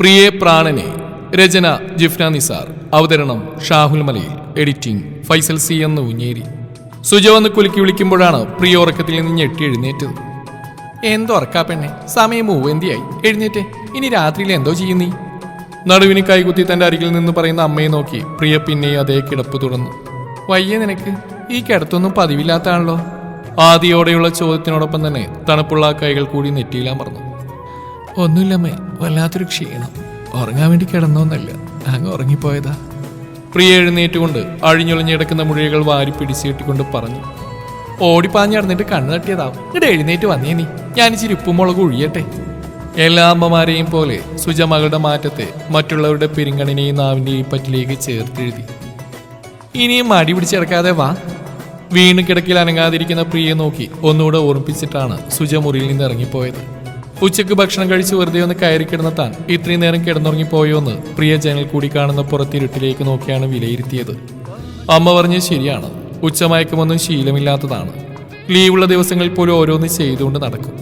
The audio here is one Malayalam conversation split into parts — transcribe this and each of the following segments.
പ്രിയേ പ്രാണനെ രചന ജിഫ്ന നിസാർ. അവതരണം ഷാഹുൽ മലയിൽ. എഡിറ്റിംഗ് ഫൈസൽ സി എന്ന് ഉഞ്ഞേരി സുജവന്ന് കുലുക്കി വിളിക്കുമ്പോഴാണ് പ്രിയ ഉറക്കത്തിൽ നിന്ന് ഞെട്ടി എഴുന്നേറ്റത്. എന്തോ ഉറക്കാ പെണ്ണെ സമയം മൂവന്തിയായി എഴുന്നേറ്റ് ഇനി രാത്രിയിൽ എന്തോ ചെയ്യുന്നീ നടുവിന് കൈകുത്തി തന്റെ അരികിൽ നിന്ന് പറയുന്ന അമ്മയെ നോക്കി പ്രിയ പിന്നെയും അതേ കിടപ്പ് തുടർന്നു വയ്യ നിനക്ക് ഈ കിടത്തൊന്നും പതിവില്ലാത്താണല്ലോ. ആദിയോടെയുള്ള ചോദ്യത്തിനോടൊപ്പം തന്നെ തണുപ്പുള്ള കൈകൾ കൂടി നെറ്റിയിലാമർന്നു ഒന്നുമില്ലമ്മേ വല്ലാത്തൊരു ക്ഷീണം. ഉറങ്ങാൻ വേണ്ടി കിടന്നോന്നല്ല. അങ്ങ് ഉറങ്ങിപ്പോയതാ. പ്രിയ എഴുന്നേറ്റുകൊണ്ട് അഴിഞ്ഞൊളിഞ്ഞിടക്കുന്ന മുഴികൾ വാരി പിടിച്ചു കെട്ടിക്കൊണ്ട് പറഞ്ഞു ഓടിപ്പാഞ്ഞ് നടന്നിട്ട് കണ്ണു തട്ടിയതാവും ഇവിടെ എഴുന്നേറ്റ് വന്നേ നീ. ഞാൻ ഇച്ചിരി ഉപ്പും മുളക് ഒഴിയട്ടെ. എല്ലാ അമ്മമാരെയും പോലെ സുജമകളുടെ മാറ്റത്തെ മറ്റുള്ളവരുടെ പെരിങ്കണിനെയും നാവിന്റെയും പറ്റിലേക്ക് ചേർത്തെഴുതി. ഇനിയും മടി പിടിച്ചിടക്കാതെ വാ. വീണ് കിടക്കിൽ അനങ്ങാതിരിക്കുന്ന പ്രിയെ നോക്കി ഒന്നുകൂടെ ഓർമ്മിപ്പിച്ചിട്ടാണ് സുജ മുറിയിൽ നിന്ന് ഇറങ്ങിപ്പോയത്. ഉച്ചയ്ക്ക് ഭക്ഷണം കഴിച്ച് വെറുതെ ഒന്ന് കയറി കിടന്ന താൻ ഇത്രയും നേരം കിടന്നുറങ്ങിപ്പോയോന്ന് പ്രിയ ജനൽ കൂടി കാണുന്ന പുറത്തിരുട്ടിലേക്ക് നോക്കിയാണ് വിലയിരുത്തിയത്. അമ്മ പറഞ്ഞത് ശരിയാണ്. ഉച്ചമയക്കമൊന്നും ശീലമില്ലാത്തതാണ്. ലീവുള്ള ദിവസങ്ങളിൽ പോലും ഓരോന്ന് ചെയ്തുകൊണ്ട് നടക്കും.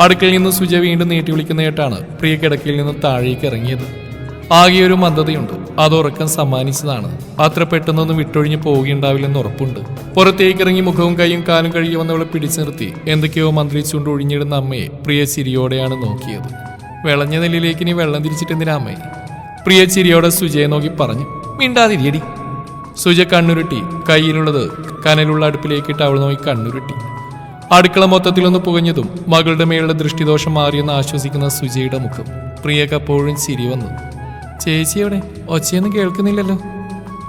അടുക്കളയിൽ നിന്ന് സുജ വീണ്ടും നീട്ടി വിളിക്കുന്ന കേട്ടാണ് പ്രിയ കിടക്കയിൽ നിന്ന് താഴേക്ക് ഇറങ്ങിയത്. ആകെ ഒരു മന്ദതയുണ്ട്. അത് ഉറക്കം സമ്മാനിച്ചതാണ്. അത്ര പെട്ടെന്നൊന്നും വിട്ടൊഴിഞ്ഞു പോവുകയുണ്ടാവില്ലെന്ന് ഉറപ്പുണ്ട്. പുറത്തേക്ക് ഇറങ്ങി മുഖവും കൈയും കാലും കഴുകി വന്നവളെ പിടിച്ചു നിർത്തി എന്തൊക്കെയോ മന്ത്രിച്ചുകൊണ്ട് ഒഴിഞ്ഞിടുന്ന അമ്മയെ പ്രിയ ചിരിയോടെയാണ് നോക്കിയത്. വിളഞ്ഞ നെല്ലിലേക്ക് ഇനി വെള്ളം തിരിച്ചിട്ടെന്തിനാ അമ്മയെ പ്രിയ ചിരിയോടെ സുജയെ നോക്കി പറഞ്ഞു മിണ്ടാതിരിയടി. സുജ കണ്ണുരുട്ടി കയ്യിലുള്ളത് കനലുള്ള അടുപ്പിലേക്കിട്ട് അവൾ നോക്കി കണ്ണുരുട്ടി. അടുക്കള മൊത്തത്തിലൊന്ന് പുകഞ്ഞതും മകളുടെ മേലുള്ള ദൃഷ്ടിദോഷം മാറിയെന്ന് ആശ്വസിക്കുന്ന സുജയുടെ മുഖം. പ്രിയക്കപ്പോഴും ചിരി വന്നു. ചേച്ചി എവിടെ? ഒച്ചയൊന്നും കേൾക്കുന്നില്ലല്ലോ.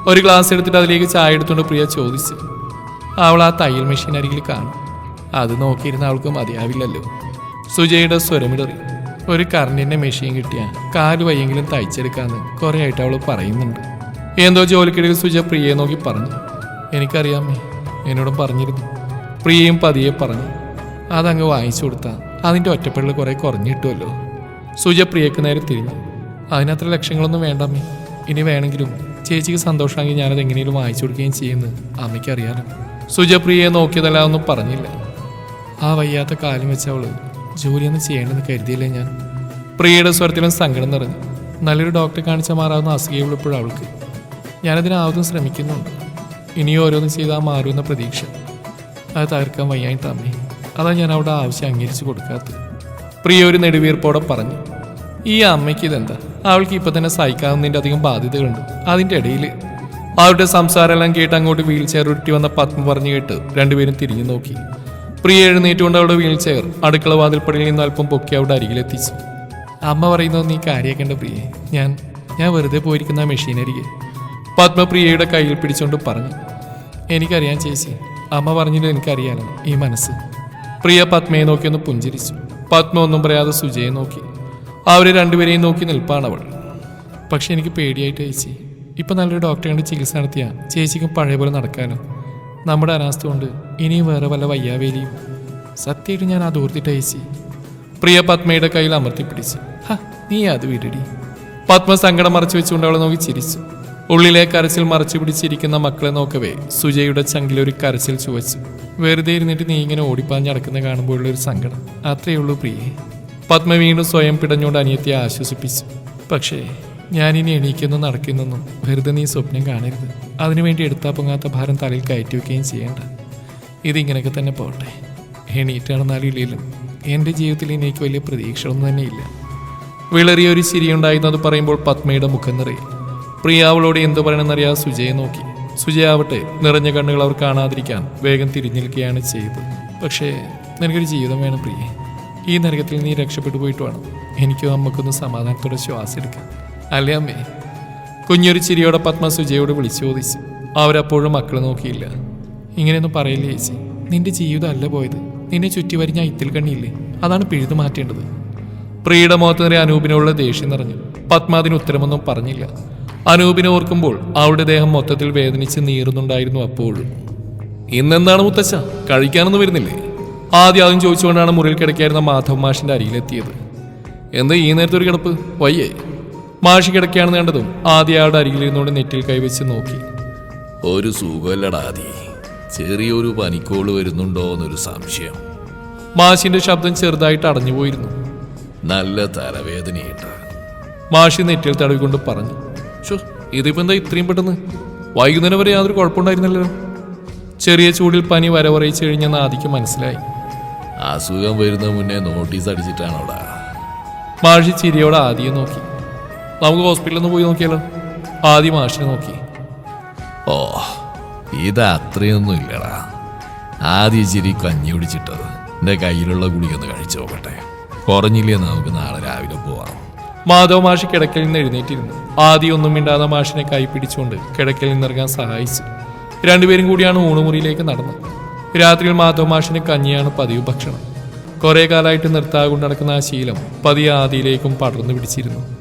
ഒരു ഗ്ലാസ് എടുത്തിട്ട് അതിലേക്ക് ചായ എടുത്തുകൊണ്ട് പ്രിയ ചോദിച്ചു. അവൾ ആ തയ്യൽ മെഷീൻ അരികിൽ കാണും. അത് നോക്കിയിരുന്ന അവൾക്ക് മതിയാവില്ലല്ലോ. സുജയുടെ സ്വരമിടറി ഒരു കറണ്ടിന്റെ മെഷീൻ കിട്ടിയാൽ കാൽ വയ്യെങ്കിലും തയ്ച്ചെടുക്കാന്ന് കുറേ ആയിട്ട് അവൾ പറയുന്നുണ്ട്. എന്തോ ജോലിക്കിടയിൽ സുജ പ്രിയയെ നോക്കി പറഞ്ഞു. എനിക്കറിയാമേ എന്നോടും പറഞ്ഞിരുന്നു. പ്രിയയും പതിയെ പറഞ്ഞു. അതങ്ങ് വാങ്ങിച്ചു കൊടുത്താൽ അതിന്റെ ഒറ്റപ്പെടൽ കുറേ കുറഞ്ഞു കിട്ടുമല്ലോ സുജ പ്രിയക്ക് നേരെ തിരിഞ്ഞു. അതിനത്ര ലക്ഷ്യങ്ങളൊന്നും വേണ്ടമ്മേ ഇനി വേണമെങ്കിലും ചേച്ചിക്ക് സന്തോഷമാണെങ്കിൽ ഞാനത് എങ്ങനെയും വായിച്ചു കൊടുക്കുകയും ചെയ്യുന്നു അമ്മയ്ക്ക് അറിയാലോ. സുജപ്രിയയെ നോക്കിയതല്ല ഒന്നും പറഞ്ഞില്ല. ആ വയ്യാത്ത കാലം വെച്ചവൾ ജോലിയൊന്നും ചെയ്യേണ്ടെന്ന് കരുതിയില്ലേ ഞാൻ? പ്രിയയുടെ സ്വരത്തിലും സങ്കടം നിറഞ്ഞു. നല്ലൊരു ഡോക്ടറെ കാണിച്ചാൽ മാറാവുന്ന അസുഖയുള്ളപ്പോഴും അവൾക്ക്. ഞാനതിനാവതും ശ്രമിക്കുന്നുണ്ട്. ഇനിയും ഓരോന്നും ചെയ്താൽ മാറുമെന്ന പ്രതീക്ഷ. അത് തകർക്കാൻ വയ്യായിട്ട് അമ്മേ. അതാ ഞാൻ അവിടെ ആവശ്യം അംഗീകരിച്ചു കൊടുക്കാത്തത്. പ്രിയ ഒരു നെടുവീർപ്പോടെ പറഞ്ഞു. ഈ അമ്മയ്ക്ക് ഇതെന്താ? അവൾക്ക് ഇപ്പൊ തന്നെ സഹിക്കാവുന്നതിന്റെ അധികം ബാധ്യതകളുണ്ട്. അതിന്റെ ഇടയിൽ അവരുടെ സംസാരമെല്ലാം കേട്ട് അങ്ങോട്ട് വീൽ ചെയർ ഉരുട്ടി വന്ന പത്മ പറഞ്ഞു കേട്ട് രണ്ടുപേരും തിരിഞ്ഞു നോക്കി. പ്രിയ എഴുന്നേറ്റുകൊണ്ട് അവളുടെ വീൽ ചെയർ അടുക്കള വാതിൽപ്പടിയിൽ നിന്ന് അല്പം പൊക്കി അവിടെ അരികിലെത്തിച്ചു അമ്മ പറയുന്നത് നീ കാര്യാക്കേണ്ട പ്രിയെ. ഞാൻ ഞാൻ വെറുതെ പോയിരിക്കുന്ന ആ പത്മ പ്രിയയുടെ കയ്യിൽ പിടിച്ചുകൊണ്ട് പറഞ്ഞു. എനിക്കറിയാം ചേച്ചി. അമ്മ പറഞ്ഞിട്ട് എനിക്കറിയാലോ ഈ മനസ്സ്. പ്രിയ പത്മയെ നോക്കി ഒന്ന് പുഞ്ചിരിച്ചു. പത്മ ഒന്നും പറയാതെ സുജയെ നോക്കി. അവരെ രണ്ടുപേരെയും നോക്കി നിൽപ്പാണവൾ പക്ഷെ എനിക്ക് പേടിയായിട്ട് ചേച്ചി ഇപ്പം നല്ലൊരു ഡോക്ടറെ കണ്ട് ചികിത്സ നടത്തിയ ചേച്ചിക്കും പഴയ പോലെ നടക്കാനോ. നമ്മുടെ അനാസ്ഥ കൊണ്ട് ഇനിയും വേറെ വല്ല വയ്യാവേലിയും. സത്യമായിട്ട് ഞാൻ അത് ഓർത്തിട്ട് ചേച്ചി പ്രിയ പത്മയുടെ കയ്യിൽ അമർത്തിപ്പിടിച്ച് ഹ നീ അത് വിടടി. പത്മ സങ്കടം മറച്ചു വെച്ചുകൊണ്ട് അവളെ നോക്കി ചിരിച്ചു. ഉള്ളിലെ കരച്ചിൽ മറച്ചു പിടിച്ചിരിക്കുന്ന മക്കളെ നോക്കവേ സുജയുടെ ചങ്കിലൊരു കരച്ചിൽ ചുവച്ചു. വെറുതെ ഇരുന്നിട്ട് നീ ഇങ്ങനെ ഓടിപ്പാഞ്ഞ് നടക്കുന്ന കാണുമ്പോഴുള്ള ഒരു സങ്കടം. അത്രയേ ഉള്ളൂ പ്രിയേ. പത്മ വീണ്ടും സ്വയം പിടഞ്ഞുകൊണ്ട് അനിയത്തിയെ ആശ്വസിപ്പിച്ചു. പക്ഷേ ഞാനിനി എണീക്കുന്നു നടക്കുന്നൊന്നും വെറുതെ നീ സ്വപ്നം കാണരുത്. അതിനുവേണ്ടി എടുത്താ പൊങ്ങാത്ത ഭാരം തലയിൽ കയറ്റി വയ്ക്കുകയും ചെയ്യേണ്ട. ഇതിങ്ങനെയൊക്കെ തന്നെ പോട്ടെ. എണീറ്റ് നടന്നാലും ഇല്ലെങ്കിലും എന്റെ ജീവിതത്തിൽ എനിക്ക് വലിയ പ്രതീക്ഷകളൊന്നും തന്നെ ഇല്ല. വിളറിയ ഒരു ചിരിയുണ്ടായിരുന്നത് പറയുമ്പോൾ പത്മയുടെ മുഖം നിറയും. പ്രിയ അവളോട് എന്തു പറയണമെന്നറിയാതെ സുജയെ നോക്കി. സുജയാവട്ടെ നിറഞ്ഞ കണ്ണുകൾ അവർ കാണാതിരിക്കാൻ വേഗം തിരിഞ്ഞിരിക്കുകയാണ് ചെയ്തത്. പക്ഷേ നിനക്കൊരു ജീവിതം വേണം പ്രിയെ. ഈ നരകത്തിൽ നീ രക്ഷപ്പെട്ടു പോയിട്ട് വേണം. എനിക്കും അമ്മക്കൊന്ന് സമാധാനത്തോടെ ശ്വാസം എടുക്കാൻ അല്ലേ അമ്മേ? കുഞ്ഞൊരു ചിരിയോടെ പത്മ സുജയോട് വിളിച്ചു ചോദിച്ചു. അവരപ്പോഴും മക്കളെ നോക്കിയില്ല. ഇങ്ങനെയൊന്നും പറയില്ലേ ചേച്ചി? നിന്റെ ജീവിതം അല്ല പോയത്. നിന്നെ ചുറ്റി വരിഞ്ഞ ഇത്തിൽ കണ്ണിയില്ലേ അതാണ് പിഴുതു മാറ്റേണ്ടത്. പ്രിയുടെ മുഖത്ത് നിറയെ അനൂപിനോടുള്ള ദേഷ്യം നിറഞ്ഞു. പത്മ അതിന് ഉത്തരമൊന്നും പറഞ്ഞില്ല. അനൂപിനെ ഓർക്കുമ്പോൾ അവളുടെ ദേഹം മൊത്തത്തിൽ വേദനിച്ച് നീറുന്നുണ്ടായിരുന്നു അപ്പോഴും. ഇന്നെന്താണ് മുത്തച്ഛ? കഴിക്കാനൊന്നും വരുന്നില്ലേ? ആദ്യം ആദ്യം ചോദിച്ചുകൊണ്ടാണ് മുറിയിൽ കിടക്കായിരുന്ന മാധവ് മാഷിന്റെ അരികിലെത്തിയത്. എന്ത് ഈ നേരത്തെ ഒരു കിടപ്പ്? വയ്യേ. മാഷി കിടക്കുകയാണെന്ന് കണ്ടതും ആദ്യ അയാളുടെ അരികിലിരുന്നുകൊണ്ട് നെറ്റിൽ കൈവച്ച് നോക്കി. ഒരു സുഖമല്ലടാതി ചെറിയൊരു പനിക്കോൾ വരുന്നുണ്ടോ എന്നൊരു സംശയം. മാഷിന്റെ ശബ്ദം ചെറുതായിട്ട് അടഞ്ഞു പോയിരുന്നു നല്ല തലവേദനയുണ്ട് മാഷി നെറ്റിൽ തടവിക്കൊണ്ട് പറഞ്ഞു. ഷോ ഇതിപ്പോ എന്താ ഇത്രയും പെട്ടെന്ന്? വൈകുന്നേരം വരെ യാതൊരു കുഴപ്പമുണ്ടായിരുന്നല്ലോ ചെറിയ ചൂടിൽ പനി വരവറിയിച്ചു കഴിഞ്ഞെന്ന് ആദിക്ക് മനസ്സിലായി. അസുഖം വരുന്ന മുന്നേ നോട്ടീസ് അടിച്ചിട്ടാണോടാ. മാഷി ചിരിയോടെ ആദ്യം നോക്കി. നമുക്ക് ഹോസ്പിറ്റലിൽ നിന്ന് പോയി നോക്കിയാലോ? ആദ്യം മാഷിനെ നോക്കി. ഓ ഇത് അത്രയൊന്നും ഇല്ലടാ. ആദ്യ ചിരി കഞ്ഞി കുടിച്ചിട്ടത് എന്റെ കയ്യിലുള്ള ഗുളിയൊന്ന് കഴിച്ചു നോക്കട്ടെ. കുറഞ്ഞില്ലേ നമുക്ക് നാളെ രാവിലെ പോവാം. മാധവ് മാഷി കിടക്കയിൽ നിന്ന് എഴുന്നേറ്റിരുന്നു. ആദ്യം ഒന്നും മിണ്ടാതെ മാഷിനെ കൈ പിടിച്ചുകൊണ്ട് കിടക്കയിൽ നിന്നിറങ്ങാൻ സഹായിച്ചു. രണ്ടുപേരും കൂടിയാണ് ഊണുമുറിയിലേക്ക് നടന്നത്. രാത്രിയിൽ മാധവമാഷിന് കഞ്ഞിയാണ് പതിവ് ഭക്ഷണം. കുറെ കാലമായിട്ട് നിർത്താതെ കൊണ്ട് നടക്കുന്ന ആ ശീലം പതിയെ ആദിയിലേക്കും പടർന്നു പിടിച്ചിരുന്നു.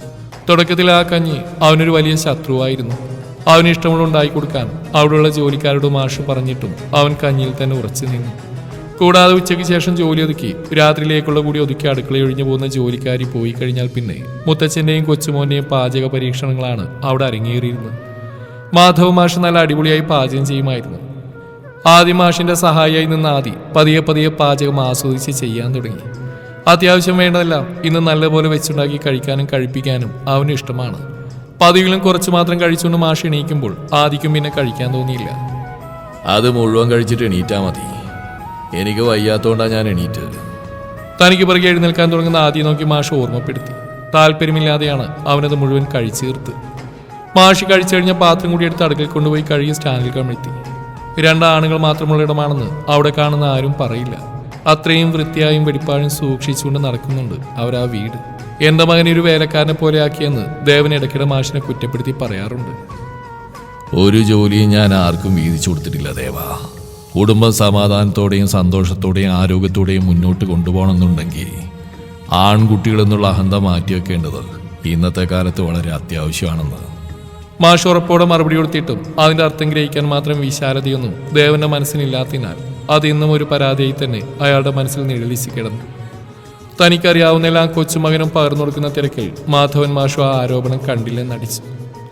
തുടക്കത്തിൽ ആ കഞ്ഞി അവനൊരു വലിയ ശത്രുവായിരുന്നു. അവന് ഇഷ്ടമുള്ള ഉണ്ടാക്കി കൊടുക്കാൻ അവിടെയുള്ള ജോലിക്കാരോട് മാഷ് പറഞ്ഞിട്ടും അവൻ കഞ്ഞിയിൽ തന്നെ ഉറച്ചു നിന്നു. കൂടാതെ ഉച്ചയ്ക്ക് ശേഷം ജോലി ഒതുക്കി രാത്രിയിലേക്കുള്ള കൂടി ഒതുക്കി അടുക്കള ഒഴിഞ്ഞു പോകുന്ന ജോലിക്കാരി പോയി കഴിഞ്ഞാൽ പിന്നെ മുത്തച്ഛന്റെയും കൊച്ചുമോന്റെയും പാചക പരീക്ഷണങ്ങളാണ് അവിടെ അരങ്ങേറിയിരുന്നത്. മാധവ് മാഷ് നല്ല അടിപൊളിയായി പാചകം ചെയ്യുമായിരുന്നു. ആദ്യം മാഷിന്റെ സഹായിയായി നിന്ന് ആദി പതിയെ പതിയെ പാചകം ആസ്വദിച്ച് ചെയ്യാൻ തുടങ്ങി. അത്യാവശ്യം വേണ്ടതെല്ലാം ഇന്ന് നല്ലപോലെ വെച്ചുണ്ടാക്കി കഴിക്കാനും കഴിപ്പിക്കാനും അവന് ഇഷ്ടമാണ്. പതിവിലും കുറച്ച് മാത്രം കഴിച്ചുകൊണ്ട് മാഷ് എണീക്കുമ്പോൾ ആദിക്കും പിന്നെ കഴിക്കാൻ തോന്നിയില്ല. അത് മുഴുവൻ കഴിച്ചിട്ട് എണീറ്റാ മതി. എനിക്ക് വയ്യാത്തോണ്ടാ ഞാൻ എണീറ്റത്. തനിക്ക് പിറകെ എഴുന്നേൽക്കാൻ തുടങ്ങുന്ന ആദ്യം നോക്കി മാഷ് ഓർമ്മപ്പെടുത്തി. താല്പര്യമില്ലാതെയാണ് അവനത് മുഴുവൻ കഴിച്ചു തീർത്ത്. മാഷി കഴിച്ചു കഴിഞ്ഞ പാത്രം കൂടി എടുത്ത് അടുക്കൽ കൊണ്ടുപോയി കഴുകി സ്റ്റാൻഡിൽ കമിഴ്ത്തി. രണ്ട് ആണുങ്ങൾ മാത്രമുള്ള ഇടമാണെന്ന് അവിടെ കാണുന്ന ആരും പറയില്ല. അത്രയും വൃത്തിയായും വെടിപ്പാഴും സൂക്ഷിച്ചുകൊണ്ട് നടക്കുന്നുണ്ട് അവരാ വീട്. എന്റെ മകനെ ഒരു വേലക്കാരനെ പോലെ ആക്കിയെന്ന് ദേവൻ ഇടയ്ക്കിടെ മാഷിനെ കുറ്റപ്പെടുത്തി പറയാറുണ്ട്. ഒരു ജോലിയും ഞാൻ ആർക്കും വീതിച്ചു കൊടുത്തിട്ടില്ല ദേവാ. കുടുംബം സമാധാനത്തോടെയും സന്തോഷത്തോടെയും ആരോഗ്യത്തോടെയും മുന്നോട്ട് കൊണ്ടുപോകണമെന്നുണ്ടെങ്കിൽ ആൺകുട്ടികളെന്നുള്ള അഹന്ത മാറ്റിവെക്കേണ്ടത് ഇന്നത്തെ കാലത്ത് വളരെ അത്യാവശ്യമാണെന്ന് മാഷ് ഉറപ്പോടെ മറുപടി കൊടുത്തിട്ടും അതിന്റെ അർത്ഥം ഗ്രഹിക്കാൻ മാത്രം വിശാലതയൊന്നും ദേവന്റെ മനസ്സിനില്ലാത്തതിനാൽ അത് ഇന്നും ഒരു പരാതിയായി തന്നെ അയാളുടെ മനസ്സിൽ നിഴലിച്ച് കിടന്നു. തനിക്കറിയാവുന്നെല്ലാം കൊച്ചുമകനും പകർന്നു കൊടുക്കുന്ന തിരക്കിൽ മാധവൻ മാഷു ആ ആരോപണം കണ്ടില്ലെന്ന് അടിച്ചു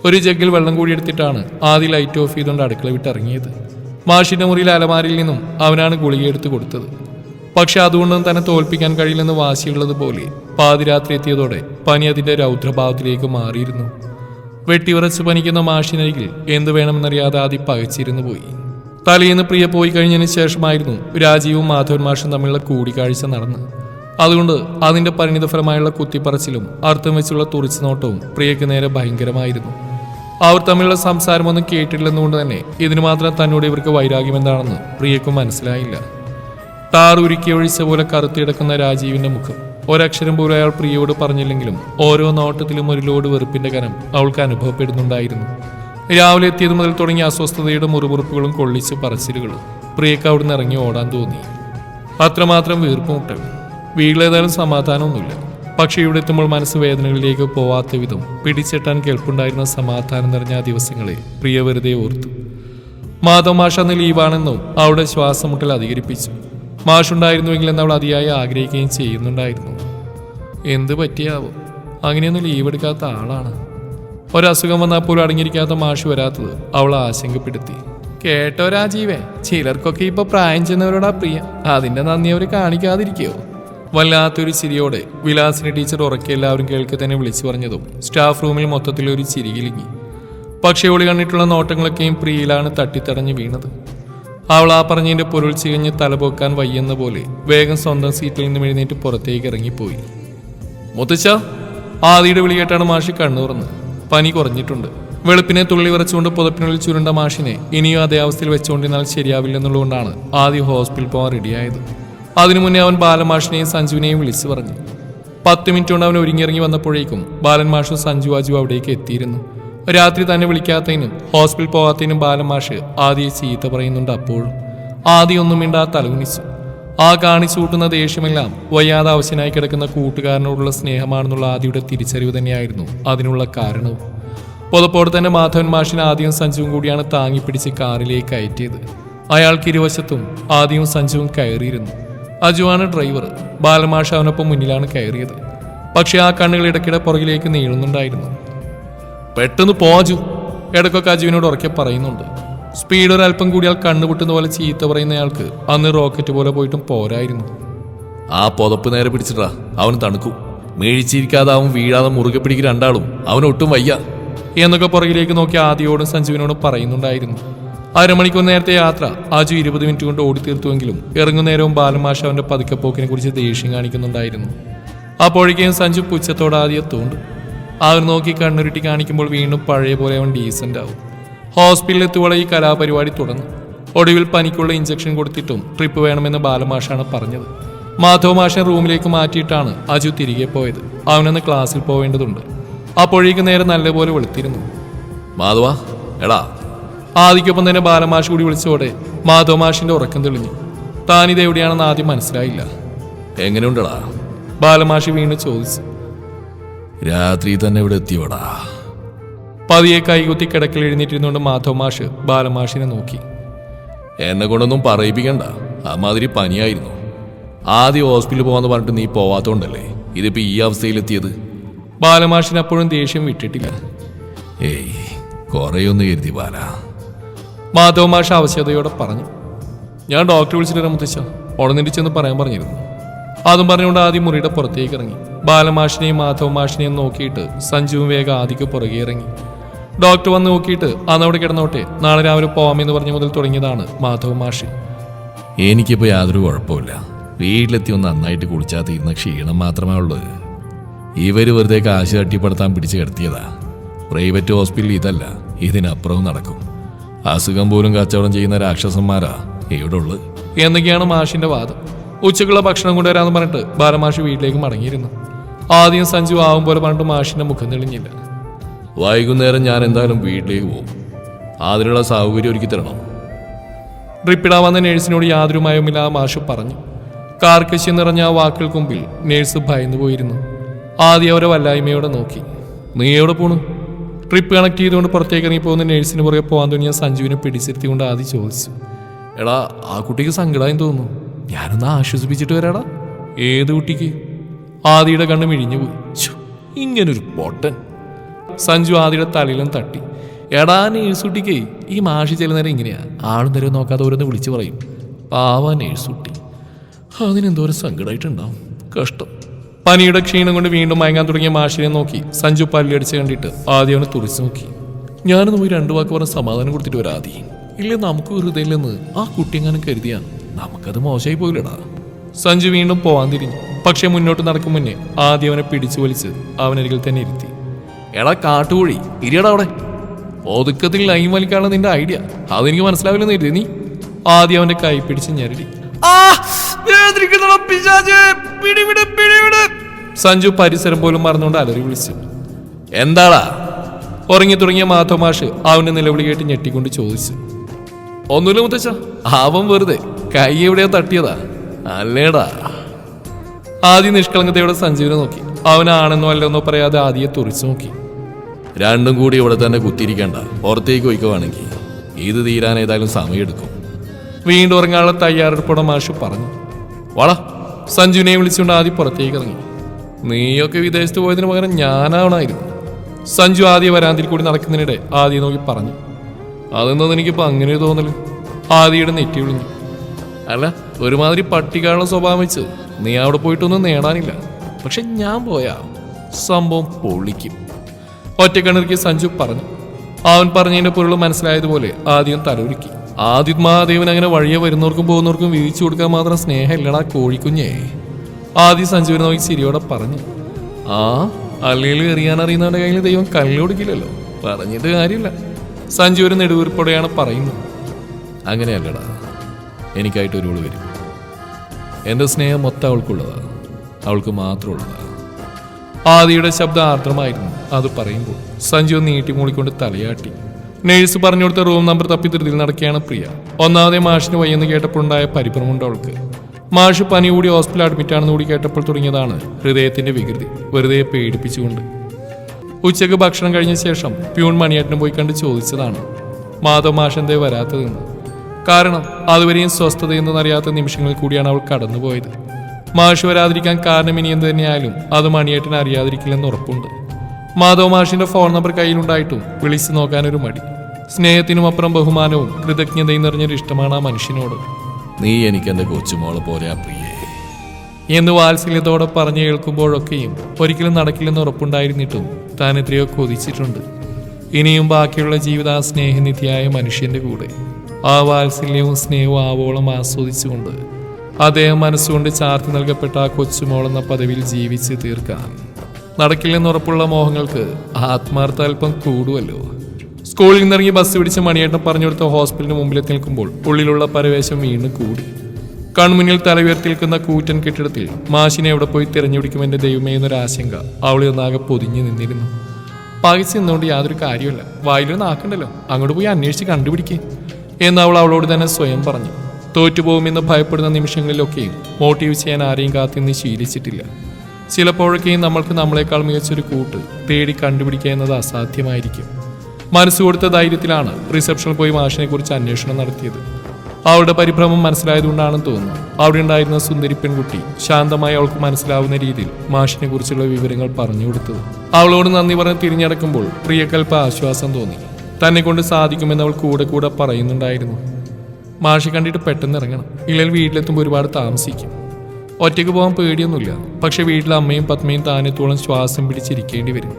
ഒരു ജഗ്ഗിൽ വെള്ളം കൂടി എടുത്തിട്ടാണ് ആദ്യ ലൈറ്റ് ഓഫ് ചെയ്തുകൊണ്ട് അടുക്കള വിട്ടിറങ്ങിയത് മാഷിന്റെ മുറിയിൽ അലമാരിൽ നിന്നും അവനാണ് ഗുളിക എടുത്ത് കൊടുത്തത്. പക്ഷെ അതുകൊണ്ടൊന്നും തന്നെ തോൽപ്പിക്കാൻ കഴിയില്ലെന്ന് വാശിയുള്ളതുപോലെ പാതിരാത്രി എത്തിയതോടെ പനി അതിന്റെ രൗദ്രഭാവത്തിലേക്ക് മാറിയിരുന്നു. വെട്ടിയുറച്ച് പനിക്കുന്ന മാഷിനരികിൽ എന്തു വേണമെന്നറിയാതെ ആദ്യം പകച്ചിരുന്നു പോയി. തലേന്ന് പ്രിയ പോയി കഴിഞ്ഞതിന് ശേഷമായിരുന്നു രാജീവും മാധവൻ മാഷും തമ്മിലുള്ള കൂടിക്കാഴ്ച നടന്നത് അതുകൊണ്ട് അതിന്റെ പരിണിതഫലമായുള്ള കുത്തിപ്പറച്ചിലും അർത്ഥം വെച്ചുള്ള തുറിച്ചു നോട്ടവും പ്രിയക്ക് നേരെ ഭയങ്കരമായിരുന്നു. അവർ തമ്മിലുള്ള സംസാരമൊന്നും കേട്ടിട്ടില്ലെന്നുകൊണ്ട് തന്നെ ഇതിനു മാത്രം തന്നോട് ഇവർക്ക് വൈരാഗ്യം എന്താണെന്ന് പ്രിയക്കും മനസ്സിലായില്ല. ടാർ ഉരുക്കി ഒഴിച്ച പോലെ കറുത്തിടക്കുന്ന രാജീവിന്റെ മുഖം ഒരക്ഷരം പോലും അയാൾ പ്രിയയോട് പറഞ്ഞില്ലെങ്കിലും ഓരോ നോട്ടത്തിലും ഒരു ലോഡ് വെറുപ്പിന്റെ കനം അവൾക്ക് അനുഭവപ്പെടുന്നുണ്ടായിരുന്നു. രാവിലെ എത്തിയത് മുതൽ തുടങ്ങിയ അസ്വസ്ഥതയുടെ മുറിവുറുപ്പുകളും കൊള്ളിച്ച് പറച്ചിലുകളും. പ്രിയക്ക് അവിടുന്ന് ഇറങ്ങി ഓടാൻ തോന്നി. അത്രമാത്രം വീർപ്പുമുട്ടൽ വീട്ടിലേതായാലും സമാധാനമൊന്നുമില്ല. പക്ഷെ ഇവിടെ എത്തുമ്പോൾ മനസ്സ് വേദനകളിലേക്ക് പോവാത്ത വിധം പിടിച്ചെട്ടാൻ കേൾപ്പുണ്ടായിരുന്ന സമാധാനം നിറഞ്ഞ ആ ദിവസങ്ങളെ പ്രിയ വെറുതെ ഓർത്തു. മാതമാഷ മാഷ് അന്ന് ലീവാണെന്നും അവിടെ ശ്വാസമുട്ടൽ അധികരിപ്പിച്ചു. മാഷുണ്ടായിരുന്നുവെങ്കിൽ എന്ന് അവൾ അതിയായി ആഗ്രഹിക്കുകയും ചെയ്യുന്നുണ്ടായിരുന്നു. എന്ത് പറ്റിയാവോ? അങ്ങനെയൊന്നും ലീവ് എടുക്കാത്ത ആളാണ്. ഒരസുഖം വന്നാൽ പോലും അടങ്ങിയിരിക്കാത്ത മാഷ് വരാത്തത് അവൾ ആശങ്കപ്പെടുത്തി. കേട്ടോ രാജീവേ ചിലർക്കൊക്കെ ഇപ്പൊ പ്രായം ചെന്നവരോടാ പ്രിയ. അതിന്റെ നന്ദി അവർ കാണിക്കാതിരിക്കോ? വല്ലാത്തൊരു ചിരിയോടെ വിലാസിനി ടീച്ചർ ഉറക്കെ എല്ലാവരും കേൾക്കെ തന്നെ വിളിച്ചു പറഞ്ഞതും സ്റ്റാഫ് റൂമിൽ മൊത്തത്തിൽ ഒരു ചിരികിലിങ്ങി. പക്ഷേ ഒളി കണ്ടിട്ടുള്ള നോട്ടങ്ങളൊക്കെയും പ്രിയയിലാണ് തട്ടിത്തടഞ്ഞ് വീണത്. അവൾ ആ പറഞ്ഞതിന്റെ പൊരുൾ ചികഞ്ഞ് തലപൊക്കാൻ വയ്യെന്ന പോലെ വേഗം സ്വന്തം സീറ്റിൽ നിന്ന് എഴുന്നേറ്റ് പുറത്തേക്ക് ഇറങ്ങിപ്പോയി. മുത്തച്ഛ ആദിയുടെ വിളിയേട്ടാണ് മാഷി കണ്ണുറന്ന് പനി കുറഞ്ഞിട്ടുണ്ട്. വെളുപ്പിനെ തുള്ളി വിറച്ചുകൊണ്ട് പുതപ്പിനുള്ളിൽ ചുരുണ്ട മാഷിനെ ഇനിയും അതേ അവസ്ഥയിൽ വെച്ചുകൊണ്ടിരുന്നാൽ ശരിയാവില്ലെന്നുള്ളതുകൊണ്ടാണ് ആദ്യം ഹോസ്പിറ്റൽ പോകാൻ റെഡിയായത്. അതിനു മുന്നേ അവൻ ബാലമാഷിനെയും സഞ്ജുവിനെയും വിളിച്ചു പറഞ്ഞു. പത്ത് മിനിറ്റ് കൊണ്ട് അവൻ ഒരുങ്ങിയിറങ്ങി വന്നപ്പോഴേക്കും ബാലൻ മാഷും സഞ്ജു ആജു അവിടേക്ക് എത്തിയിരുന്നു. രാത്രി തന്നെ വിളിക്കാത്തതിനും ഹോസ്പിറ്റൽ പോകാത്തതിനും ബാലമാഷ് ആദ്യ ചീത്ത പറയുന്നുണ്ട് അപ്പോഴും ആദ്യം ഒന്നും മിണ്ടാ തലകുനിച്ചു. ആ കാണിച്ചു കൂട്ടുന്ന ദേഷ്യമെല്ലാം വയ്യാതെ അവശനായി കിടക്കുന്ന കൂട്ടുകാരനോടുള്ള സ്നേഹമാണെന്നുള്ള ആദിയുടെ തിരിച്ചറിവ് തന്നെയായിരുന്നു അതിനുള്ള കാരണവും. പുതപ്പോടെ തന്നെ മാധവൻ മാഷിന് ആദ്യം സഞ്ജുവും കൂടിയാണ് താങ്ങിപ്പിടിച്ച് കാറിലേക്ക് കയറ്റിയത്. അയാൾക്ക് ഇരുവശത്തും ആദ്യവും സഞ്ജുവും കയറിയിരുന്നു. അജുവാണ് ഡ്രൈവർ ബാലമാഷ അവനൊപ്പം മുന്നിലാണ് കയറിയത്. പക്ഷേ ആ കണ്ണുകൾ ഇടയ്ക്കിടെ പുറകിലേക്ക് നീളുന്നുണ്ടായിരുന്നു. പെട്ടെന്ന് പോജു ഇടയ്ക്കൊക്കെ അജുവിനോട് ഉറക്കെ പറയുന്നുണ്ട്. സ്പീഡ് ഒരല്പം കൂടിയാൽ കണ്ണുപൊട്ടുന്ന പോലെ ചീത്ത പറയുന്നയാൾക്ക് അന്ന് റോക്കറ്റ് പോലെ പോയിട്ടും പോരായിരുന്നു. ആ പുതപ്പ് നേരെ പിടിച്ചിട്ടാ. അവൻ തണുക്കും. മേഴിച്ചിരിക്കാതെ അവൻ വീഴാതെ മുറുകെ പിടിക്ക് രണ്ടാളും അവനൊട്ടും വയ്യ. എന്നൊക്കെ പുറകിലേക്ക് നോക്കി ആദ്യയോടും സഞ്ജുവിനോടും പറയുന്നുണ്ടായിരുന്നു. അരമണിക്കൂർ നേരത്തെ യാത്ര ആജു ഇരുപത് മിനിറ്റ് കൊണ്ട് ഓടിത്തീർത്തുവെങ്കിലും ഇറങ്ങുന്നേരവും ബാലമാഷ അവന്റെ പതുക്കപ്പോക്കിനെ കുറിച്ച് ദേഷ്യം കാണിക്കുന്നുണ്ടായിരുന്നു. അപ്പോഴേക്കും സഞ്ജു പുച്ഛത്തോടെ ആദ്യം എത്തുകൊണ്ട് അവർ നോക്കി കണ്ണുരുട്ടി കാണിക്കുമ്പോൾ വീണ്ടും പഴയ പോലെ അവൻ ഡീസന്റ് ആവും. ഹോസ്പിറ്റലിൽ എത്തുവോളെ ഈ കലാപരിപാടി തുടർന്നു. ഒടുവിൽ പനിക്കുള്ള ഇഞ്ചക്ഷൻ കൊടുത്തിട്ടും ട്രിപ്പ് വേണമെന്ന് ബാലമാഷാണ് പറഞ്ഞത്. മാധവ് മാഷൻ റൂമിലേക്ക് മാറ്റിയിട്ടാണ് അജു തിരികെ പോയത്. അവനൊന്ന് ക്ലാസ്സിൽ പോവേണ്ടതുണ്ട്. അപ്പോഴേക്ക് നേരെ നല്ലപോലെ വെളുത്തിരുന്നു. മാധവ എടാ. ആദിക്കൊപ്പം തന്നെ ബാലമാഷ് കൂടി വിളിച്ചോടെ മാധവ് മാഷിന്റെ ഉറക്കം തെളിഞ്ഞു. താനിത് എവിടെയാണെന്ന് ആദ്യം മനസ്സിലായില്ല. എങ്ങനെയുണ്ടടാ? ബാലമാഷി വീണ്ടും ചോദിച്ചു. രാത്രി തന്നെ ഇവിടെ എത്തിയോടാ. പതിയെ കൈകുത്തി കിടക്കിൽ എഴുന്നേറ്റിരുന്നുകൊണ്ട് മാധവ് മാഷ് ബാലമാഷിനെ നോക്കി. എന്നെ കൊണ്ടൊന്നും പറയിപ്പിക്കണ്ട. അമാതിരി പനിയായിരുന്നു. ആദ്യം ഹോസ്പിറ്റലിൽ പോകാന്ന് പറഞ്ഞിട്ട് നീ പോവാത്തോണ്ടല്ലേ? ഇതിപ്പോ ഈ അവസ്ഥയിലെത്തിയത്? ബാലമാഷിന് അപ്പോഴും ദേഷ്യം വിട്ടിട്ടില്ല. ഏയ് കുറയൊന്ന് കരുതി ബാല. മാധവ് മാഷ് ആവശ്യതയോടെ പറഞ്ഞു. ഞാൻ ഡോക്ടറെ വിളിച്ചിട്ട് മുത്തശ്ശ ഉടനെ ചെന്ന് പറയാൻ പറഞ്ഞിരുന്നു. അതും പറഞ്ഞുകൊണ്ട് ആദ്യം മുറിയുടെ പുറത്തേക്ക് ഇറങ്ങി. ബാലമാഷിനെയും മാധവ് മാഷിനെയും നോക്കിയിട്ട് സഞ്ജുവും വേഗം ആദിക്ക് പുറകെ ഇറങ്ങി. ഡോക്ടർ വന്ന് നോക്കിയിട്ട് അന്നവിടെ കിടന്നോട്ടെ നാളെ രാവിലെ പോവാമെന്ന് പറഞ്ഞ മുതൽ തുടങ്ങിയതാണ് മാധവ് മാഷി എനിക്കിപ്പോ യാതൊരു കുഴപ്പമില്ല വീട്ടിലെത്തി ഒന്ന് നന്നായിട്ട് കുളിച്ചാൽ തീർന്ന ക്ഷീണം മാത്രമേ ഉള്ളൂ. ഇവർ വെറുതെ കാശ് തട്ടിപ്പടുത്താൻ പിടിച്ച് കിടത്തിയതാ. പ്രൈവറ്റ് ഹോസ്പിറ്റൽ ഇതല്ല ഇതിനപ്പുറവും നടക്കും. അസുഖം പോലും കച്ചവടം ചെയ്യുന്ന രാക്ഷസന്മാരാ ഇവിടെ ഉള്ളത്. എന്നൊക്കെയാണ് മാഷിന്റെ വാദം. ഉച്ചക്കുള്ള ഭക്ഷണം കൊണ്ടുവരാന്ന് പറഞ്ഞിട്ട് ബാലമാഷി വീട്ടിലേക്ക് മടങ്ങിയിരുന്നു. ആദ്യം സഞ്ജു ആവും പോലെ പറഞ്ഞിട്ട് മാഷിന്റെ മുഖം തെളിഞ്ഞില്ല. വൈകുന്നേരം ഞാൻ എന്തായാലും വീട്ടിലേക്ക് പോകും. അതിനുള്ള സൗകര്യം ഒരുക്കി തരണം. ഡ്രിപ്പിടാൻ വന്ന നേഴ്സിനോട് യാതൊരു മയവുമില്ലാതെ മാഷു പറഞ്ഞു. കാർക്കശി നിറഞ്ഞ ആ വാക്കുകൾക്ക് മുമ്പിൽ നേഴ്സ് ഭയന്നു പോയിരുന്നു. ആദ്യം അവരെ വല്ലായ്മയോടെ നോക്കി. നീ എവിടെ പോണു? ട്രിപ്പ് കണക്ട് ചെയ്തുകൊണ്ട് പുറത്തേക്ക് ഇറങ്ങി പോകുന്ന നേഴ്സിന് പുറകെ പോകാൻ തുടങ്ങിയ സഞ്ജുവിനെ പിടിച്ചിരുത്തിക്കൊണ്ട് ആദ്യം ചോദിച്ചു. എടാ ആ കുട്ടിക്ക് സങ്കടമായി തോന്നുന്നു. ഞാനൊന്ന് ആശ്വസിപ്പിച്ചിട്ട് വരാടാ. ഏത് കുട്ടിക്ക്? ആദിയുടെ കണ്ണ് മിഴിഞ്ഞു പോയി. ഇങ്ങനൊരു പൊട്ടൻ. സഞ്ജു ആദിയുടെ തലയിലും തട്ടി. എടാ നേഴ്സുട്ടിക്കേ ഈ മാഷി ചില നേരം ഇങ്ങനെയാ. ആളും നേരം നോക്കാതെ ഓരോന്ന് വിളിച്ചു പറയും. പാവ നേഴ്സുട്ടി. അതിനെന്തോരം സങ്കടമായിട്ടുണ്ടാവും കഷ്ടം. പനിയുടെ ക്ഷീണം കൊണ്ട് വീണ്ടും മയങ്ങാൻ തുടങ്ങിയ മാഷിനെ നോക്കി സഞ്ജു പല്ലടിച്ച് കണ്ടിട്ട് ആദ്യം അവനെ തുറച്ചു നോക്കി. ഞാനൊന്ന് പോയി രണ്ടു വാക്ക് പറഞ്ഞ് സമാധാനം കൊടുത്തിട്ട് വരാതി ഇല്ലേ നമുക്ക് ഹൃദയമില്ലെന്ന് ആ കുട്ടി എങ്ങാനും കരുതിയാ? നമുക്കത് മോശമായി പോയില്ലടാ. സഞ്ജു വീണ്ടും പോവാൻ തിരിഞ്ഞു. പക്ഷെ മുന്നോട്ട് നടക്കും മുന്നേ ആദ്യം അവനെ പിടിച്ചു വലിച്ച് അവനരികിൽ തന്നെ ഇരുത്തി. എടാ കാട്ടുകോഴി ഇരിയടാ അവിടെ. ഒതുക്കത്തിൽ ലൈൻ വലിക്കാനുള്ള നിന്റെ ഐഡിയ. അതെനിക്ക് മനസ്സിലാവില്ലെന്ന് കരുതി നീ. ആദ്യം അവന്റെ കൈ പിടിച്ച് ഞെരടി. സഞ്ജു പരിസരം പോലും മറന്നുകൊണ്ട് അലറി വിളിച്ചു. എന്താടാ? ഉറങ്ങി തുടങ്ങിയ മാധവമാഷ് അവന്റെ നിലവിളി കേട്ട് ഞെട്ടിക്കൊണ്ട് ചോദിച്ചു. ഒന്നുമില്ല മുത്തച്ഛ അവൻ വെറുതെ കൈ എവിടെയോ തട്ടിയതാ? അല്ലേടാ. ആദ്യം നിഷ്കളങ്കതയോടെ സഞ്ജീവിനെ നോക്കി. അവനാണെന്നോ അല്ലെന്നോ പറയാതെ ആദിയെ തുറിച്ചു നോക്കി. രണ്ടും കൂടി ഇവിടെ തന്നെ കുത്തിയിരിക്കണ്ട. പുറത്തേക്ക് വയ്ക്കുവാണെങ്കിൽ ഇത് തീരാൻ ഏതായാലും സമയമെടുക്കും. വീണ്ടും ഉറങ്ങാനുള്ള തയ്യാറെടുപ്പോടെ മാഷു പറഞ്ഞു. വാടാ. സഞ്ജുവിനെ വിളിച്ചുകൊണ്ട് ആദ്യം പുറത്തേക്ക് ഇറങ്ങി. നീയൊക്കെ വിദേശത്ത് പോയതിന് പകരം ഞാനാവണമായിരുന്നു സഞ്ജു ആദ്യ വരാന്തിൽ കൂടി നടക്കുന്നതിനിടെ ആദ്യം നോക്കി പറഞ്ഞു. അതെന്തോന്ന് എനിക്കിപ്പോൾ അങ്ങനെ തോന്നൽ? ആദ്യയുടെ നെറ്റി വിളിഞ്ഞു. അല്ല ഒരുമാതിരി പട്ടികാനുള്ള സ്വഭാവം വെച്ച് നീ അവിടെ പോയിട്ടൊന്നും നേടാനില്ല. പക്ഷെ ഞാൻ പോയാ സംഭവം പൊളിക്കും. ഒറ്റക്കണിർക്ക് സഞ്ജു പറഞ്ഞു. അവൻ പറഞ്ഞതിന്റെ പൊരുൾ മനസ്സിലായതുപോലെ ആദ്യം തലൊരുക്കി ആദ്യം മഹാദേവൻ അങ്ങനെ വഴിയെ വരുന്നവർക്കും പോകുന്നവർക്കും വീഴ്ച കൊടുക്കാൻ മാത്രം സ്നേഹമില്ലടാ കോഴിക്കുഞ്ഞേ. ആദ്യം സഞ്ജുവിനെ നോക്കി ചിരിയോടെ പറഞ്ഞു. ആ അല്ലെങ്കിൽ എറിയാൻ അറിയുന്നവന്റെ കയ്യിൽ ദൈവം കല്ലൊടുക്കില്ലല്ലോ പറഞ്ഞിട്ട് കാര്യമില്ല. സഞ്ജു ഒരു നെടുവീർപ്പോടെയാണ് പറയുന്നത്. അങ്ങനെയല്ലടാ. എനിക്കായിട്ട് ഒരുവൾ വരും. എന്റെ സ്നേഹം മൊത്തം അവൾക്കുള്ളതാണ്. അവൾക്ക് മാത്രമുള്ളതാണ്. ആദിയുടെ ശബ്ദം ആർദ്രമായിരുന്നു അത് പറയുമ്പോൾ സഞ്ജു നീട്ടി മൂളിക്കൊണ്ട് തലയാട്ടി. നേഴ്സ് പറഞ്ഞു കൊടുത്ത റൂം നമ്പർ തപ്പി ധൃതിയിൽ നടക്കുകയാണ് പ്രിയ. ഒന്നാമതേ മാഷിന് വയ്യെന്ന് കേട്ടപ്പോഴുണ്ടായ പരിഭ്രമുണ്ട് അവൾക്ക്. മാഷ് പനി കൂടി ഹോസ്പിറ്റൽ അഡ്മിറ്റ് ആണെന്ന് കൂടി കേട്ടപ്പോൾ തുടങ്ങിയതാണ് ഹൃദയത്തിന്റെ വികൃതി. വെറുതെ പേടിപ്പിച്ചുകൊണ്ട്. ഉച്ചയ്ക്ക് ഭക്ഷണം കഴിഞ്ഞ ശേഷം പ്യൂൺ മണിയേട്ടനും പോയി കണ്ട് ചോദിച്ചതാണ് മാധവ് മാഷ് എന്തേ വരാത്തതെന്ന്? കാരണം അതുവരെയും സ്വസ്ഥത എന്നറിയാത്ത നിമിഷങ്ങളിൽ കൂടിയാണ് അവൾ കടന്നുപോയത്. മാഷ് വരാതിരിക്കാൻ കാരണം ഇനി എന്ത് തന്നെയായാലും അത് മണിയേട്ടൻ അറിയാതിരിക്കില്ലെന്ന് ഉറപ്പുണ്ട്. മാധവ് മാഷിന്റെ ഫോൺ നമ്പർ കയ്യിലുണ്ടായിട്ടും വിളിച്ചു നോക്കാനൊരു മടി. സ്നേഹത്തിനും അപ്പുറം ബഹുമാനവും കൃതജ്ഞതയും നിറഞ്ഞൊരു ഇഷ്ടമാണ് ആ മനുഷ്യനോട്. നീ എനിക്ക് എന്റെ കൊച്ചുമോളെ പോലെ പ്രിയേ. എന്ന് വാത്സല്യത്തോടെ പറഞ്ഞു കേൾക്കുമ്പോഴൊക്കെയും ഒരിക്കലും നടക്കില്ലെന്ന് ഉറപ്പുണ്ടായിരുന്നിട്ടും താൻ എത്രയോ കൊതിച്ചിട്ടുണ്ട്. ഇനിയും ബാക്കിയുള്ള ജീവിത ആ സ്നേഹനിധിയായ മനുഷ്യന്റെ കൂടെ. ആ വാത്സല്യവും സ്നേഹവും ആവോളം ആസ്വദിച്ചുകൊണ്ട് അദ്ദേഹം മനസ്സുകൊണ്ട് ചാർത്തി നൽകപ്പെട്ട ആ കൊച്ചുമോളെന്ന പദവിയിൽ ജീവിച്ച് തീർക്കാൻ. നടക്കില്ലെന്ന് ഉറപ്പുള്ള മോഹങ്ങൾക്ക് ആത്മാർത്ഥ അല്പം കൂടുമല്ലോ സ്കൂളിൽ നിന്നിറങ്ങി ബസ് പിടിച്ച് മണിയേട്ടൻ പറഞ്ഞു കൊടുത്ത ഹോസ്പിറ്റലിന് മുമ്പിലെത്തി നിൽക്കുമ്പോൾ ഉള്ളിലുള്ള പരവേശം വീണ്ടും കൂടി. കൺമുന്നിൽ തല ഉയർത്തി നിൽക്കുന്ന കൂറ്റൻ കെട്ടിടത്തിൽ മാഷിനെ എവിടെ പോയി തിരഞ്ഞുപിടിക്കുമെന്റെ ദൈവമേ എന്നൊരു ആശങ്ക അവളെ ഒന്നാകെ പൊതിഞ്ഞു നിന്നിരുന്നു. പകച്ചു നിന്നുകൊണ്ട് യാതൊരു കാര്യമല്ല വായിലൊന്നും ആക്കണ്ടല്ലോ അങ്ങോട്ട് പോയി അന്വേഷിച്ച് കണ്ടുപിടിക്കേ. എന്ന് അവൾ അവളോട് തന്നെ സ്വയം പറഞ്ഞു. തോറ്റുപോകുമെന്ന് ഭയപ്പെടുന്ന നിമിഷങ്ങളിലൊക്കെയും മോട്ടീവ് ചെയ്യാൻ ആരെയും കാത്തിന്ന് ശീലിച്ചിട്ടില്ല. ചിലപ്പോഴൊക്കെയും നമ്മൾക്ക് നമ്മളെക്കാൾ മികച്ചൊരു കൂട്ട് തേടി കണ്ടുപിടിക്കുക എന്നത് അസാധ്യമായിരിക്കും. മനസ്സ് കൊടുത്ത ധൈര്യത്തിലാണ് റിസപ്ഷനിൽ പോയി മാഷിനെ കുറിച്ച് അന്വേഷണം നടത്തിയത്. അവളുടെ പരിഭ്രമം മനസ്സിലായതുകൊണ്ടാണെന്ന് തോന്നുന്നു. അവിടെ ഉണ്ടായിരുന്ന സുന്ദരി പെൺകുട്ടി ശാന്തമായി അവൾക്ക് മനസ്സിലാവുന്ന രീതിയിൽ മാഷിനെ കുറിച്ചുള്ള വിവരങ്ങൾ പറഞ്ഞു കൊടുത്തത്. അവളോട് നന്ദി പറഞ്ഞ് തിരിഞ്ഞടക്കുമ്പോൾ പ്രിയക്കൽപ്പ ആശ്വാസം തോന്നി. തന്നെ കൊണ്ട് സാധിക്കുമെന്ന് അവൾ കൂടെ കൂടെ പറയുന്നുണ്ടായിരുന്നു. മാഷി കണ്ടിട്ട് പെട്ടെന്ന് ഇറങ്ങണം. ഇല്ലെങ്കിൽ വീട്ടിലെത്തുമ്പോൾ ഒരുപാട് താമസിക്കും. ഒറ്റയ്ക്ക് പോകാൻ പേടിയൊന്നുമില്ല. പക്ഷെ വീട്ടിലെ അമ്മയും പത്മയും താനെത്തോളം ശ്വാസം പിടിച്ചിരിക്കേണ്ടി വരും.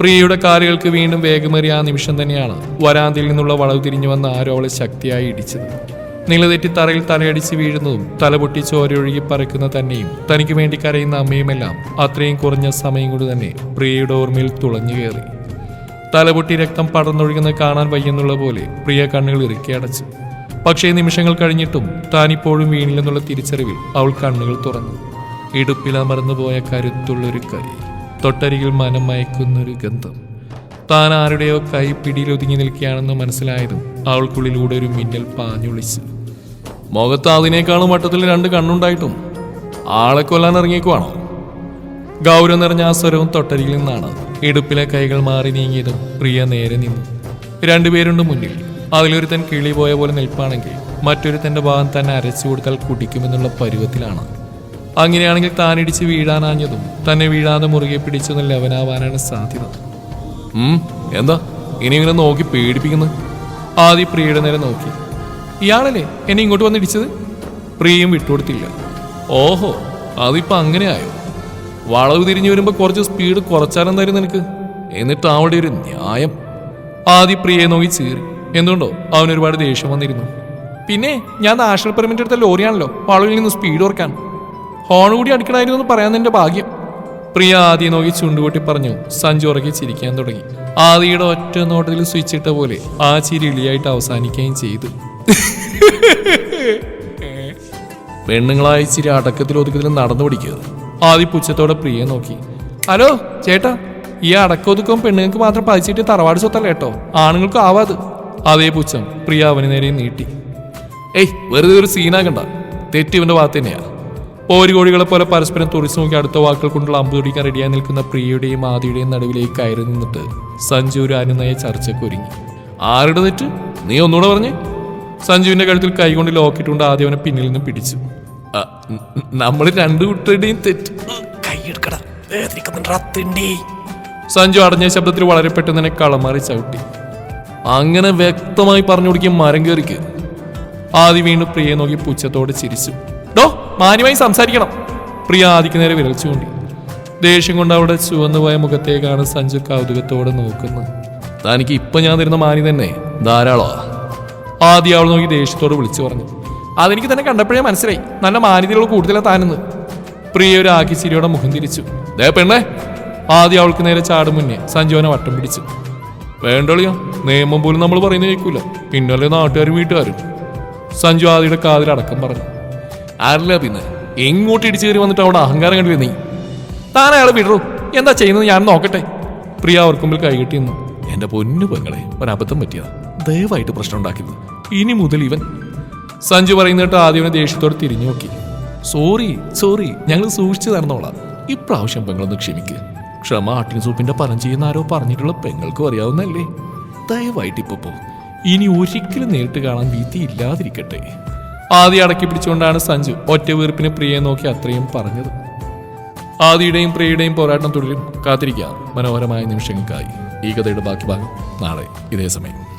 പ്രിയയുടെ കാലുകൾക്ക് വീണ്ടും വേഗമേറിയ ആ നിമിഷം തന്നെയാണ് വരാന്തയിൽ നിന്നുള്ള വളവ് തിരിഞ്ഞു വന്ന ആരോ അവളെ ശക്തിയായി ഇടിച്ചത്. നിലതെറ്റി തറയിൽ തലയടിച്ച് വീഴുന്നതും തലപൊട്ടി ചോരയൊഴുകി പറക്കുന്ന തന്നെയും തനിക്ക് വേണ്ടി കരയുന്ന അമ്മയുമെല്ലാം അത്രയും കുറഞ്ഞ സമയം കൊണ്ട് തന്നെ പ്രിയയുടെ ഓർമ്മയിൽ തുളഞ്ഞു കയറി. തലപൊട്ടി രക്തം പടർന്നൊഴുകുന്നത് കാണാൻ വയ്യെന്നുള്ള പോലെ പ്രിയ കണ്ണുകൾ ഇറുക്കി അടച്ചു. പക്ഷേ നിമിഷങ്ങൾ കഴിഞ്ഞിട്ടും താനിപ്പോഴും വീണില്ലെന്നുള്ള തിരിച്ചറിവിൽ അവൾ കണ്ണുകൾ തുറന്നു. ഇടുപ്പിലമർന്നു പോയ കരുത്തുള്ളൊരു കൈ തൊട്ടരികിൽ മനം മയക്കുന്നൊരു ഗന്ധം. താൻ ആരുടെയോ കൈ പിടിയിൽ ഒതുങ്ങി നിൽക്കുകയാണെന്ന് മനസ്സിലായതും അവൾക്കുള്ളിലൂടെ ഒരു മിന്നൽ പാഞ്ഞൊളിച്ചു. മുഖത്ത് അതിനേക്കാളും വട്ടത്തിൽ രണ്ട് കണ്ണുണ്ടായിട്ടും ആളെ കൊല്ലാൻ ഇറങ്ങിയേക്കുവാണോ? ഗൗരവം നിറഞ്ഞ ആ സ്വരവും തൊട്ടരികിൽ നിന്നാണ്. ഇടുപ്പിലെ കൈകൾ മാറി നീങ്ങിയതും പ്രിയ നേരെ നിന്നു. രണ്ടുപേരുണ്ട് മുന്നിൽ. അതിലൊരുത്തൻ കിളി പോയ പോലെ നിൽപ്പാണെങ്കിൽ മറ്റൊരുത്തന്റെ ഭാഗം തന്നെ അരച്ചു കൊടുത്താൽ കുടിക്കുമെന്നുള്ള പരുവത്തിലാണ്. അങ്ങനെയാണെങ്കിൽ താനിടിച്ച് വീഴാനാഞ്ഞതും തന്നെ വീഴാതെ മുറുകെ പിടിച്ചൊന്ന് ലവനാവാനാണ് സാധ്യത. എന്താ? ഇനി ഇങ്ങനെ നോക്കി പേടിപ്പിക്കുന്നു? ആദ്യ പ്രിയയുടെ നേരെ നോക്കി. ഇയാളല്ലേ എന്നെ ഇങ്ങോട്ട് വന്നിടിച്ചത്? പ്രിയയും വിട്ടുകൊടുത്തില്ല. ഓഹോ അതിപ്പോ അങ്ങനെയായോ? വളവ് തിരിഞ്ഞു വരുമ്പോ കുറച്ച് സ്പീഡ് കുറച്ചാലെന്തായിരുന്നു നിനക്ക്. എന്നിട്ട് അവളുടെ ഒരു ന്യായം. ആദ്യ പ്രിയെ നോക്കി ചീറി. എന്തുകൊണ്ടോ? അവന് ഒരുപാട് ദേഷ്യം വന്നിരുന്നു. പിന്നെ ഞാൻ നാഷണൽ പെർമിറ്റ് എടുത്ത ലോറിയാണല്ലോ വളവിൽ നിന്ന് സ്പീഡ് ഓർക്കാൻ ഹോൺ കൂടി അടിക്കണമായിരുന്നു എന്ന് പറയാൻ എന്റെ ഭാഗ്യം. പ്രിയ ആദ്യം നോക്കി ചുണ്ടുകൂട്ടി പറഞ്ഞു. സഞ്ജു ഉറക്കി ചിരിക്കാൻ തുടങ്ങി. ആദിയുടെ ഒറ്റ നോട്ടത്തിൽ സ്വിച്ച് ഇട്ട പോലെ ആ ചിരി ഇളിയായിട്ട് അവസാനിക്കുകയും ചെയ്തു. പെണ്ണുങ്ങളായ ചിരി അടക്കത്തിൽ ഒതുക്കത്തിൽ നടന്നു പിടിക്കുക ആദ്യ പുച്ഛത്തോടെ പ്രിയെ നോക്കി. ഹലോ ചേട്ടാ ഈ അടക്കൊതുക്കം പെണ്ണുങ്ങൾക്ക് മാത്രം പതിച്ചിട്ട് തറവാട് സ്വത്തല്ല കേട്ടോ ആണുങ്ങൾക്കും ആവാത്. അതേ പുച്ഛം പ്രിയ അവന് നേരെ നീട്ടി. ഏയ് വെറുതെ ഒരു സീനാകണ്ട. തെറ്റ് ഇവന്റെ ഭാഗത്ത് തന്നെയാ. പോരുകോഴികളെ പോലെ പരസ്പരം തുറിച്ചു നോക്കി അടുത്ത വാക്കുകൾ കൊണ്ടുള്ള അമ്പ് പിടിക്കാൻ റെഡിയായി നിൽക്കുന്ന പ്രിയയുടെയും ആദിയുടെയും നടുവിലേക്ക് കയറി നിന്നിട്ട് സഞ്ജു ഒരു അനുനയ ചർച്ചയ്ക്ക് ഒരുങ്ങി. ആരുടെ തെറ്റ്? നീ ഒന്നുകൂടെ പറഞ്ഞേ. സഞ്ജുവിന്റെ കഴുത്തിൽ കൈകൊണ്ട് ലോക്കിട്ടുകൊണ്ട് ആദ്യം അവനെ പിന്നിൽ നിന്ന് പിടിച്ചു. നമ്മൾ രണ്ടു തെറ്റ്. കൈയെടുക്കട. സഞ്ജു അടഞ്ഞ ശബ്ദത്തിൽ വളരെ പെട്ടെന്ന് തന്നെ കളമാറി ചവിട്ടി. അങ്ങനെ വ്യക്തമായി പറഞ്ഞു കൊടുക്കിയ മരം കയറിക്ക്. ആദി വീണ്ടും പ്രിയയെ നോക്കി പുച്ഛത്തോടെ ചിരിച്ചു. ഡോ മാന്യമായി സംസാരിക്കണം. പ്രിയ ആദിക്ക് നേരെ വിരൽ ചൂണ്ടി. ദേഷ്യം കൊണ്ട് അവിടെ ചുവന്നുപോയ മുഖത്തേക്കാണ് സഞ്ജു കൗതുകത്തോടെ നോക്കുന്നത്. തനിക്ക് ഇപ്പൊ ഞാൻ തരുന്ന മാനി തന്നെ ധാരാളമാ. ആദ്യം അവൾ നോക്കി ദേഷ്യത്തോട് വിളിച്ചു പറഞ്ഞു. അതെനിക്ക് തന്നെ കണ്ടപ്പോഴേ മനസ്സിലായി. നല്ല മാന്യതയുള്ള കൂടുതലാ താനെന്ന്. പ്രിയ ഒരു ആക്കി മുഖം തിരിച്ചു. ദേ പെണ്ണേ ആദ്യം അവൾക്ക് നേരെ ചാടും മുന്നേ സഞ്ജോനെ വട്ടം പിടിച്ചു. വേണ്ടളിയോ നിയമം പോലും നമ്മൾ പറയുന്നത് കേൾക്കൂല. പിന്നല്ലേ നാട്ടുകാരും വീട്ടുകാരും. സഞ്ജു ആദിയുടെ കാതിൽ അടക്കം പറഞ്ഞു. ആരല്ല പിന്നെ എങ്ങോട്ട് ഇടിച്ചു കയറി വന്നിട്ട് അവിടെ അഹങ്കാരം കണ്ടില്ലേ നീ? താൻ അയാളെ വിടറൂ. എന്താ ചെയ്യുന്നത് ഞാൻ നോക്കട്ടെ. പ്രിയ അവർക്ക് മുമ്പിൽ കൈകെട്ടി പൊന്നു പെങ്ങളെ ഒരബദ്ധം പറ്റിയതാ. ദയവായിട്ട് പ്രശ്നം ഉണ്ടാക്കരുത്. ഇനി മുതൽ ഇവൻ സഞ്ജു പറയുന്നിട്ട് ആദ്യം ദേഷ്യത്തോട് തിരിഞ്ഞു നോക്കി. സോറി സോറി ഞങ്ങൾ സൂക്ഷിച്ചു നടന്നോളാം. ഇപ്രാവശ്യം പെങ്ങളൊന്ന് ക്ഷമിക്ക്. ക്ഷമ ആട്ടിൻ സൂപ്പിന്റെ പലം ചെയ്യുന്ന ആരോ പറഞ്ഞിട്ടുള്ള പെങ്ങൾക്കും അറിയാവുന്നല്ലേ ദയവായിട്ട് ഇപ്പൊ പോ. ഇനി ഒരിക്കലും നേരിട്ട് കാണാൻ വീതി ഇല്ലാതിരിക്കട്ടെ. ആദ്യ അടക്കി പിടിച്ചുകൊണ്ടാണ് സഞ്ജു ഒറ്റ വീർപ്പിനെ പ്രിയയെ നോക്കി അത്രയും പറഞ്ഞത്. ആദിയുടെയും പ്രിയയുടെയും പോരാട്ടം തുടരും. കാത്തിരിക്കാം. മനോഹരമായ നിമിഷങ്ങൾക്കായി. ഈ കഥയുടെ ബാക്കി ഭാഗം നാളെ ഇതേ സമയം.